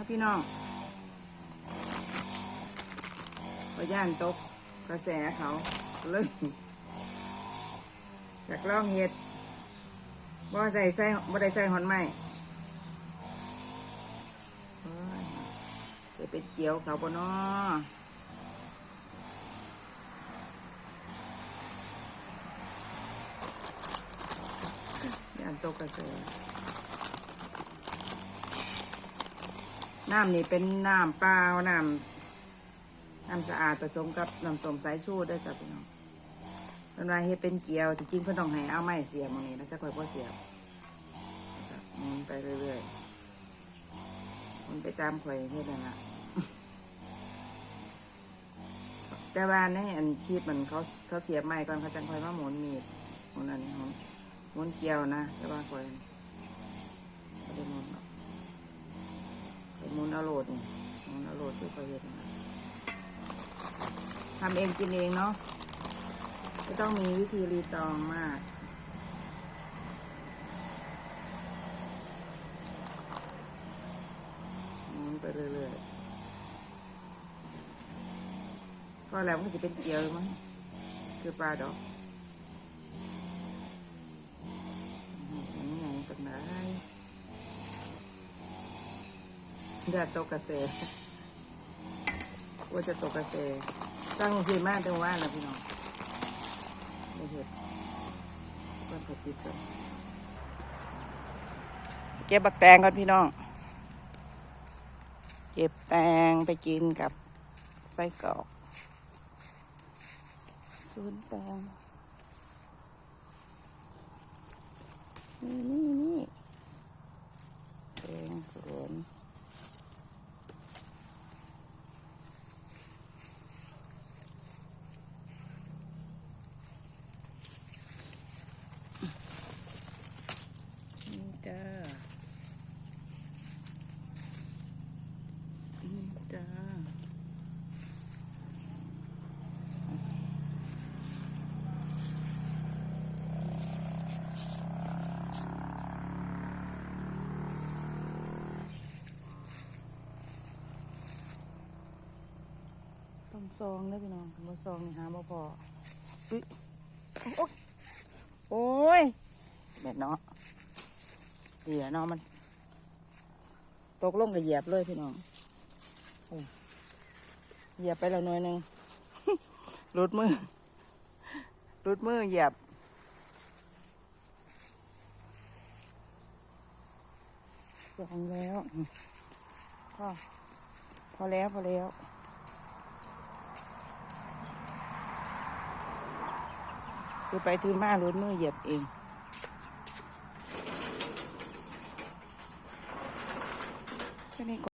ครับพี่น้องพอย่านตกกระแสเขาเลยอยากลองเห็ดบ่ได้ใส่บ่ได้ใส่หอนไม้โอ้ยจะไปเกี่ยวเขาบ่นอย่านตกกระแส น้ำนี่เป็นน้ำเปล่าน้ำน้ำสะอาดผสมกับน้ำส้มสายชูได้จ้ะพี่น้องเพิ่นว่าเฮ็ดเป็นเกี๊ยวจริงๆเพิ่นต้องให้เอาไม้เสียบตรงนี้แล้วจะค่อยพอเสียบนะครับหมุนไปเรื่อยๆหมุนไปตามข่อยเฮ็ดนั่นละแต่ว่าในอันคลิปมันเขาเขาเสียบไม้ก่อนเขาจังค่อยมาหมุนมีดหมุนอันนี้หมุนหมุนเกี๊ยวนะแต่ว่าข่อยไม่ได้หมุนหรอกาโหลดนี่หมุนาโหลดที่เขาเห็นทำเองกินเองเนาะไม่ต้องมีวิธีรีตองมาก หมุนไปเรื่อยๆก็แล้วมันจะเป็นเกลียวมั้งคือปลาดอกอืมอันนี้ไงเป็นไร อย่าตกกระแสว่าจะตกกระแสตั้งสีมากจังว่านะพี่น้องไม่เห็นว่าเขาปิดกันเก็บบักแตงก่อนพี่น้อง เก็บแตงไปกินกับไส้กรอกศูนแตงนี่นี่นี่แตงสวน นี่จ้านี่ จ้าต้องซองนะพี่น้องบ่ซองนี่หาบ่พออุ๊ยโอ๊ยโอ้ยแม่เนาะเดี๋ยวเนาะมัน ตกลงกับเหยียบเลยพี่น้อง เหยียบไปแล้วหน่อยหนึ่งรุดมือรุดมือเหยียบสองแล้วพอพอแล้ว พอแล้วคือไปถือมารุดมือเหยียบเองแค่นี้ก่อน